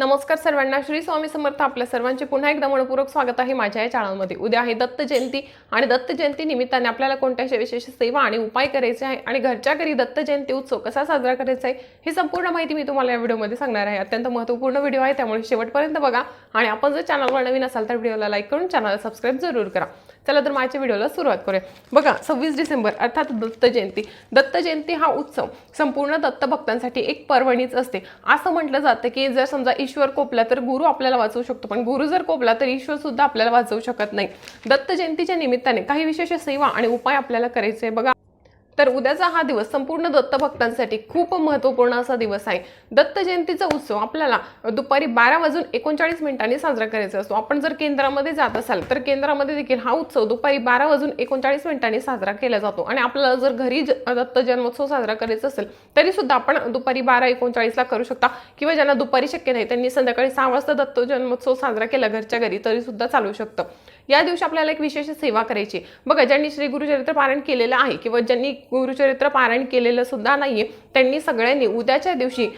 नमस्कार सर्वांना श्री स्वामी समर्थ आपल्या सर्वांचे पुन्हा एकदा मनपूर्वक स्वागत आहे माझ्या या चॅनलमध्ये उद्या आहे दत्त जयंती आणि दत्त जयंती निमित्ताने आपल्याला कोणत्याही विशेष सेवा आणि उपाय करायचे आहे आणि घरच्या घरी दत्त जयंती उत्सव कसा साजरा करायचा आहे ही संपूर्ण माहिती मी तुम्हाला या व्हिडिओमध्ये सांगणार आहे. अत्यंत महत्त्वपूर्ण व्हिडिओ आहे त्यामुळे शेवटपर्यंत बघा. आणि आपण जर चॅनलवर नवीन असाल तर व्हिडिओला लाईक करून चॅनलला सबस्क्राईब जरूर करा. चला तर माझ्या व्हिडिओला सुरुवात करूया. बघा सव्वीस डिसेंबर अर्थात दत्त जयंती. दत्त जयंती हा उत्सव संपूर्ण दत्त भक्तांसाठी एक पर्वणीच असते. असं म्हटलं जातं की जर समजा ईश्वर कोपला तर गुरु आपल्याला वाचवू शकतो. पण गुरु जर कोपला तर ईश्वर सुद्धा आपल्याला वाचवू शकत नाही. दत्त जयंतीच्या निमित्ताने काही विशेष सेवा आणि उपाय आपल्याला करायचे बघा तर उद्याचा हा दिवस संपूर्ण दत्तभक्तांसाठी खूप महत्त्वपूर्ण असा दिवस आहे. दत्त जयंतीचा उत्सव आपल्याला दुपारी बारा वाजून एकोणचाळीस मिनिटांनी साजरा करायचा असतो. आपण जर केंद्रामध्ये जात असाल तर केंद्रामध्ये देखील हा उत्सव दुपारी बारा वाजून एकोणचाळीस मिनिटांनी साजरा केला जातो. आणि आपल्याला जर घरी ज- दत्त जन्मोत्सव साजरा करायचा असेल तरी सुद्धा आपण दुपारी बारा एकोणचाळीसला करू शकता. किंवा ज्यांना दुपारी शक्य नाही त्यांनी संध्याकाळी सहा वाजता दत्त जन्मोत्सव साजरा केला घरच्या घरी तरी सुद्धा चालू शकतं. या दिवशी आपल्याला एक विशेष सेवा करायची बघा ज्यांनी श्री गुरुचरित्र पारायण केलेलं आहे किंवा ज्यांनी गुरुचरित्र पारायण केलेलं सुद्धा नाहीये त्यांनी सगळ्यांनी उद्याच्या दिवशी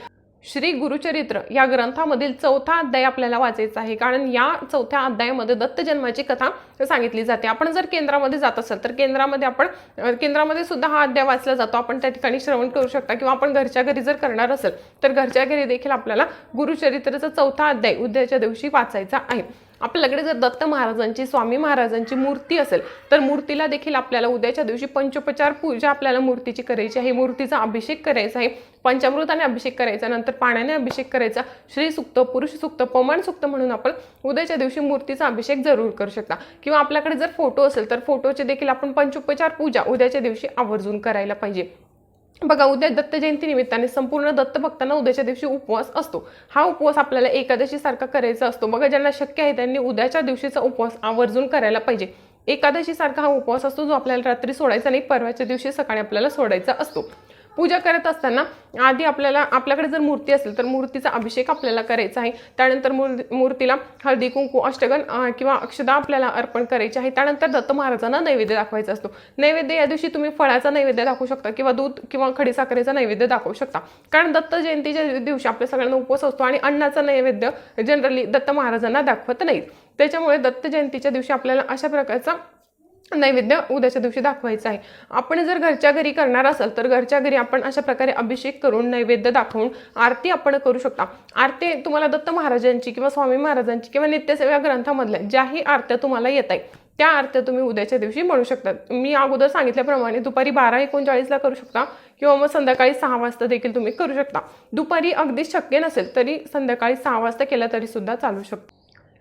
श्री गुरुचरित्र या ग्रंथामधील चौथा अध्याय आपल्याला वाचायचा आहे. कारण या चौथ्या अध्यायामध्ये दत्त जन्माची कथा सांगितली जाते. आपण जर केंद्रामध्ये जात असाल तर केंद्रामध्ये आपण केंद्रामध्ये सुद्धा हा अध्याय वाचला जातो. आपण त्या ठिकाणी श्रवण करू शकता किंवा आपण घरच्या घरी जर करणार असेल तर घरच्या घरी देखील आपल्याला गुरुचरित्राचा चौथा अध्याय उद्याच्या दिवशी वाचायचा आहे. आपल्याकडे जर दत्त महाराजांची स्वामी महाराजांची मूर्ती असेल तर मूर्तीला देखील आपल्याला उद्याच्या दिवशी पंचोपचार पूजा आपल्याला मूर्तीची करायची आहे मूर्तीचा अभिषेक करायचा आहे पंचामृताने अभिषेक करायचा नंतर पाण्याने अभिषेक करायचा श्री सुक्त पुरुष सुक्त पमान सुक्त म्हणून आपण उद्याच्या दिवशी मूर्तीचा अभिषेक जरूर करू शकता. किंवा आपल्याकडे जर फोटो असेल तर फोटोचे देखील आपण पंचोपचार पूजा उद्याच्या दिवशी आवर्जून करायला पाहिजे. बघा उद्या दत्त जयंती निमित्ताने संपूर्ण दत्त भक्तांना उद्याच्या दिवशी उपवास असतो. हा उपवास आपल्याला एकादशी सारखा करायचा असतो. बघा ज्यांना शक्य आहे त्यांनी उद्याच्या दिवशीचा उपवास आवर्जून करायला पाहिजे. एकादशी सारखा हा उपवास असतो जो आपल्याला रात्री सोडायचा नाही परवाच्या दिवशी सकाळी आपल्याला सोडायचा असतो. पूजा करत असताना आधी आपल्याला आपल्याकडे जर मूर्ती असेल तर मूर्तीचा अभिषेक आपल्याला करायचा आहे. त्यानंतर मूर- मूर्तीला हळदी कुंकू अष्टगन किंवा अक्षदा आपल्याला अर्पण करायची आहे. त्यानंतर दत्त महाराजांना नैवेद्य दाखवायचा असतो. नैवेद्य या दिवशी तुम्ही फळाचा नैवेद्य दाखवू शकता किंवा दूध किंवा खडीसाखरेचा नैवेद्य दाखवू शकता. कारण दत्त जयंतीच्या दिवशी आपल्या सगळ्यांना उपवास असतो आणि अन्नाचा नैवेद्य जनरली दत्त महाराजांना दाखवत नाहीत. त्याच्यामुळे दत्त जयंतीच्या दिवशी आपल्याला अशा प्रकारचा नैवेद्य उद्याच्या दिवशी दाखवायचं आहे. आपण जर घरच्या घरी करणार असाल तर घरच्या घरी आपण अशा प्रकारे अभिषेक करून नैवेद्य दाखवून आरती आपण करू शकता. आरती तुम्हाला दत्त महाराजांची किंवा स्वामी महाराजांची किंवा नित्यसेवा ग्रंथामधल्या ज्याही आरत्या तुम्हाला येत आहे त्या आरत्या तुम्ही उद्याच्या दिवशी म्हणू शकता. मी अगोदर सांगितल्याप्रमाणे दुपारी बारा एकोणचाळीसला करू शकता किंवा मग संध्याकाळी सहा वाजता देखील तुम्ही करू शकता. दुपारी अगदी शक्य नसेल तरी संध्याकाळी सहा वाजता केला तरी सुद्धा चालू शकतो.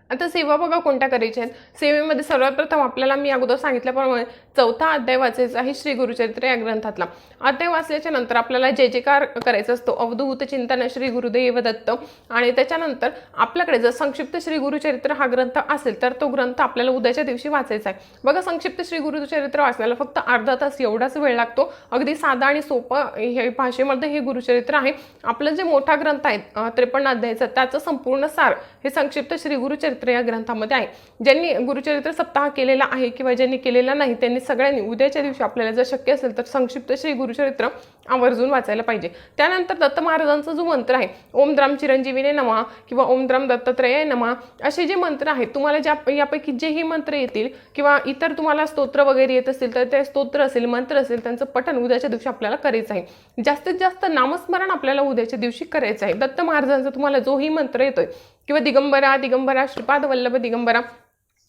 आता सेवा बघा कोणत्या करायच्या आहेत. सेवेमध्ये सर्वात प्रथम आपल्याला मी अगोदर सांगितल्याप्रमाणे चौथा अध्याय वाचायचा आहे श्री गुरुचरित्र या ग्रंथातला. अध्याय वाचल्याच्या नंतर आपल्याला जे जे कार करायचं असतो अवधूत चिंतन श्री गुरुदेव दत्त. आणि त्याच्यानंतर आपल्याकडे जर संक्षिप्त श्री गुरुचरित्र हा ग्रंथ असेल तर तो ग्रंथ आपल्याला उद्याच्या दिवशी वाचायचा आहे. बघा संक्षिप्त श्री गुरुचरित्र वाचण्याला फक्त अर्धा तास एवढाच वेळ लागतो. अगदी साधा आणि सोपं हे भाषेमध्ये हे गुरुचरित्र आहे. आपलं जे मोठा ग्रंथ आहे त्रेपन्न अध्यायाचा त्याचं संपूर्ण सार हे संक्षिप्त श्री गुरुचरित्र या ग्रंथामध्ये आहे. ज्यांनी गुरुचरित्र सप्ताह केलेला आहे किंवा ज्यांनी केलेला नाही त्यांनी सगळ्यांनी उद्याच्या दिवशी आपल्याला जर शक्य असेल तर संक्षिप्त श्री गुरुचरित्र आवर्जून वाचायला पाहिजे. त्यानंतर दत्त महाराजांचा जो मंत्र आहे ओम द्राम चिरंजीवीने नमा किंवा ओम द्राम दत्तात्रय नमा असे जे मंत्र आहेत तुम्हाला ज्या यापैकी जेही मंत्र येतील किंवा इतर तुम्हाला स्तोत्र वगैरे येत असतील तर ते स्तोत्र असेल मंत्र असेल त्यांचं पठण उद्याच्या दिवशी आपल्याला करायचं आहे. जास्तीत जास्त नामस्मरण आपल्याला उद्याच्या दिवशी करायचं आहे. दत्त महाराजांचा तुम्हाला जोही मंत्र येतोय. किंवा दिगंबरा दिगंबरा श्रीपाद वल्लभ दिगंबरा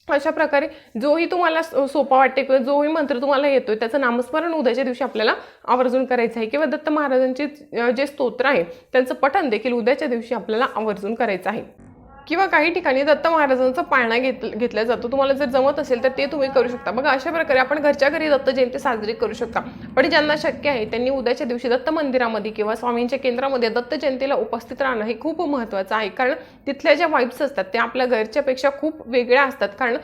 अशा प्रकारे जोही तुम्हाला सो- सोपा वाटते किंवा जोही मंत्र तुम्हाला येतोय त्याचं नामस्मरण उद्याच्या दिवशी आपल्याला आवर्जून करायचं आहे. किंवा दत्त महाराजांचे जे स्तोत्र आहे त्यांचं पठण देखील उद्याच्या दिवशी आपल्याला आवर्जून करायचं आहे. किंवा काही ठिकाणी दत्त महाराजांचा पाळणा घेत घेतला जातो. तुम्हाला जर जमत असेल तर ते तुम्ही करू शकता. बघा अशा प्रकारे आपण घरच्या घरी दत्त जयंती साजरी करू शकता. पण ज्यांना शक्य आहे त्यांनी उद्याच्या दिवशी दत्त मंदिरामध्ये किंवा स्वामींच्या केंद्रामध्ये दत्त जयंतीला उपस्थित राहणं हे खूप महत्त्वाचं आहे. कारण तिथल्या ज्या वाईब्स असतात त्या आपल्या घरच्यापेक्षा खूप वेगळ्या असतात. कारण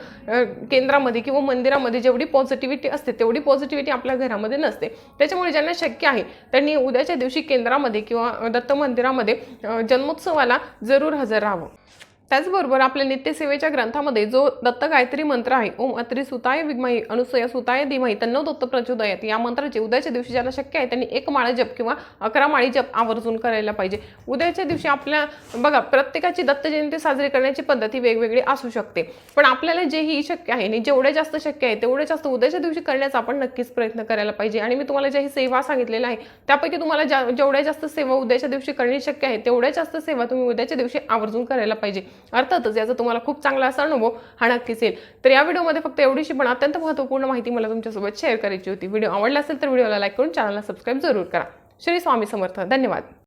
केंद्रामध्ये किंवा मंदिरामध्ये जेवढी पॉझिटिव्हिटी असते तेवढी पॉझिटिव्हिटी आपल्या घरामध्ये नसते. त्याच्यामुळे ज्यांना शक्य आहे त्यांनी उद्याच्या दिवशी केंद्रामध्ये किंवा दत्त मंदिरामध्ये जन्मोत्सवाला जरूर हजर राहावं. त्याचबरोबर आपल्या नित्यसेवेच्या ग्रंथामध्ये जो दत्त गायत्री मंत्र आहे ओम अत्री सुताय विगमही अनुसया सुताय धीमही तन्नो दत्त प्रचोदयात या मंत्राचे उद्याच्या दिवशी ज्याला शक्य आहे त्यांनी एक माळा जप किंवा अकरा माळी जप आवर्जून करायला पाहिजे. उद्याच्या दिवशी आपल्या बघा प्रत्येकाची दत्त जयंती साजरी करण्याची पद्धती वेगवेगळी असू शकते. पण आपल्याला जेही शक्य आहे आणि जेवढे जास्त शक्य आहे तेवढे जास्त उद्याच्या दिवशी करण्याचा आपण नक्कीच प्रयत्न करायला पाहिजे. आणि मी तुम्हाला ज्या ही सेवा सांगितलेल्या आहे त्यापैकी तुम्हाला ज्या जेवढ्या जास्त सेवा उद्याच्या दिवशी करणे शक्य आहे तेवढ्या जास्त सेवा तुम्ही उद्याच्या दिवशी आवर्जून करायला पाहिजे. अर्थातच याचा तुम्हाला खूप चांगला असा अनुभव हा नक्कीच येईल. तर या व्हिडिओमध्ये फक्त एवढीशी पण अत्यंत महत्त्वपूर्ण माहिती मला तुमच्यासोबत शेअर करायची होती. व्हिडिओ आवडला असेल तर व्हिडिओला लाईक करून चॅनलला सबस्क्राईब जरूर करा. श्री स्वामी समर्थ. धन्यवाद.